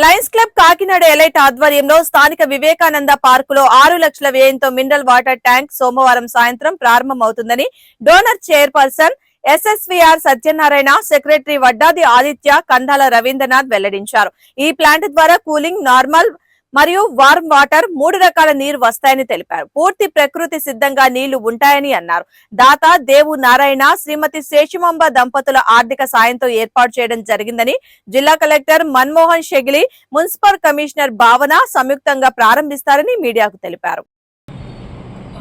Lions club Kakinada elite ఆధ్వర్యంలో స్థానిక వివేకానంద పార్కులో ఆరు లక్షల వ్యయంతో మినరల్ వాటర్ ట్యాంక్ సోమవారం సాయంత్రం ప్రారంభమవుతుందని donor chairperson S S V R Satyanarayana secretary Vaddadi Aditya Kandala Ravindranath వెల్లడించారు. ఈ ప్లాంట్ ద్వారా కూలింగ్ నార్మల్ మరియు వార్మ్ వాటర్ మూడు రకాల నీరు వస్తాయని తెలిపారు. పూర్తి ప్రకృతి సిద్ధంగా నీళ్ళు ఉంటాయని అన్నారు. దాత దేవు నారాయణ శ్రీమతి శేషమాంబ దంపతుల ఆర్థిక సాయంతో ఏర్పాటు చేయడం జరిగిందని జిల్లా collector Manmohan Shegili municipal commissioner Bhavana సంయుక్తంగా ప్రారంభిస్తారని మీడియాకు తెలిపారు.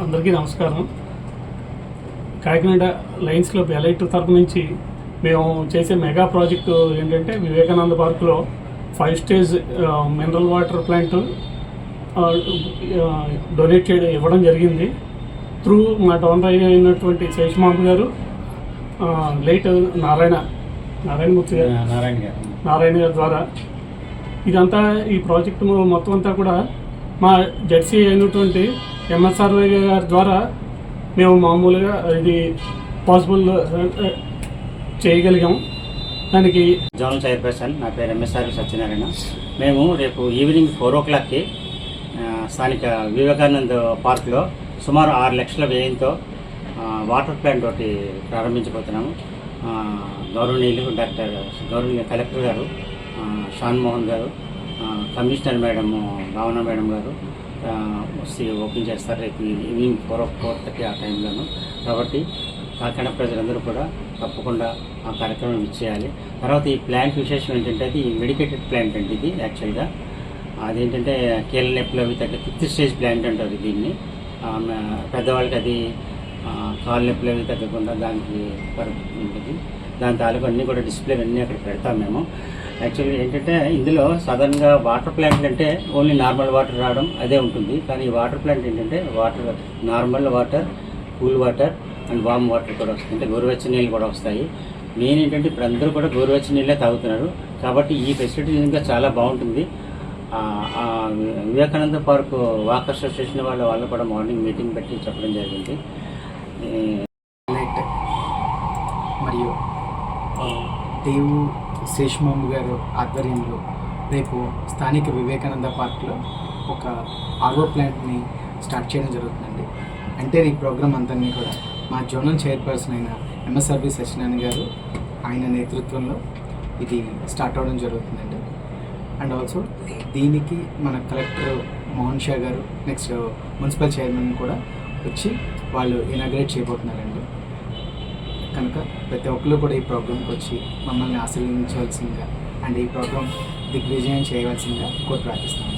అందరికీ నమస్కారం. కాకినాడ లయన్స్ క్లబ్ ఎలైట్ తరపు నుంచి మేము చేసే మెగా ప్రాజెక్టు ఏంటంటే వివేకానంద పార్కులో five stage mineral water plant donate చేయడం ఇవ్వడం జరిగింది. త్రూ మా డోనర్ అయినటువంటి శేషమాంబ గారు లేట్ నారాయణ నారాయణమూర్తి గారు. నారాయణ గారు. నారాయణ గారి ద్వారా. ఇదంతా ఈ ప్రాజెక్టు మొత్తం అంతా కూడా మా జెడ్సీ అయినటువంటి ఎంఎస్ఆర్వై గారి ద్వారా మేము మామూలుగా ఇది పాసిబుల్ చేయగలిగాం. దానికి జోనల్ చైర్పర్సన్ నా పేరు ఎంఎస్ఆర్ సత్యనారాయణ. మేము రేపు ఈవినింగ్ ఫోర్ ఓ క్లాక్కి స్థానిక వివేకానంద్ పార్క్లో సుమారు ఆరు లక్షల వ్యయంతో వాటర్ ప్లాంట్ ఒకటి ప్రారంభించబోతున్నాము. గౌరవనీయులు డాక్టర్ గౌరవనీయ కలెక్టర్ గారు షాన్మోహన్ గారు కమిషనర్ మేడం భావన మేడం గారు వస్తే ఓపెన్ చేస్తారు రేపు ఈవినింగ్ ఫోర్ ఫోర్ థర్టీ ఆ టైంలోను. కాబట్టి కాకినాడ ప్రజలందరూ కూడా తప్పకుండా ఆ కార్యక్రమం ఇచ్చేయాలి తర్వాత ఈ ప్లాంట్ విశేషం ఏంటంటే అది మెడికేటెడ్ ప్లాంట్ అండి ఇది యాక్చువల్గా అదేంటంటే కీళ్ళ నొప్పులు అవి తగ్గ ఫిఫ్త్ స్టేజ్ ప్లాంట్ అంటారు దీన్ని. పెద్దవాళ్ళకి అది కాళ్ళ నొప్పులు అవి తగ్గకుండా దానికి ఉంటుంది. దాని తాలూకు అన్నీ కూడా డిస్ప్లే అన్నీ అక్కడ పెడతాం మేము. యాక్చువల్లీ ఏంటంటే ఇందులో సాధారణంగా వాటర్ ప్లాంట్ అంటే ఓన్లీ నార్మల్ వాటర్ రావడం అదే ఉంటుంది. కానీ ఈ వాటర్ ప్లాంట్ ఏంటంటే water normal water cool water and warm water కూడా వస్తుంది. అంటే గోరువెచ్చని నీళ్ళు కూడా వస్తాయి. మెయిన్ ఏంటంటే ఇప్పుడు అందరూ కూడా గోరువెచ్చని నీళ్ళే తాగుతున్నారు. కాబట్టి ఈ ఫెసిలిటీ ఇంకా చాలా బాగుంటుంది. వివేకానంద పార్క్ వాక్ అసోసియేషన్ వాళ్ళ వాళ్ళు కూడా మార్నింగ్ మీటింగ్ పెట్టి చెప్పడం జరిగింది. లైట్ మరియు దేవు శేషమాంబు గారు ఆధ్వర్యంలో రేపు స్థానిక వివేకానంద పార్క్లో ఒక ఆర్వో ప్లాంట్ని స్టార్ట్ చేయడం జరుగుతుందండి. అంటే ఈ ప్రోగ్రామ్ అంతా కూడా మా జోనల్ చైర్పర్సన్ అయిన ఎంఎస్ఆర్బి సత్యనారాయణ గారు ఆయన నేతృత్వంలో ఇది స్టార్ట్ అవ్వడం జరుగుతుందండి. అండ్ ఆల్సో దీనికి మన కలెక్టర్ మోహన్ షా గారు నెక్స్ట్ మున్సిపల్ చైర్మన్ కూడా వచ్చి వాళ్ళు ఇనాగ్రేట్ చేయబోతున్నారండి. కనుక ప్రతి ఒక్కరు కూడా ఈ ప్రోగ్రామ్కి వచ్చి మమ్మల్ని ఆశీర్వదించవలసిందిగా అండ్ ఈ ప్రోగ్రామ్ దిగ్విజయం చేయవలసిందిగా కోరి ప్రార్థిస్తున్నాను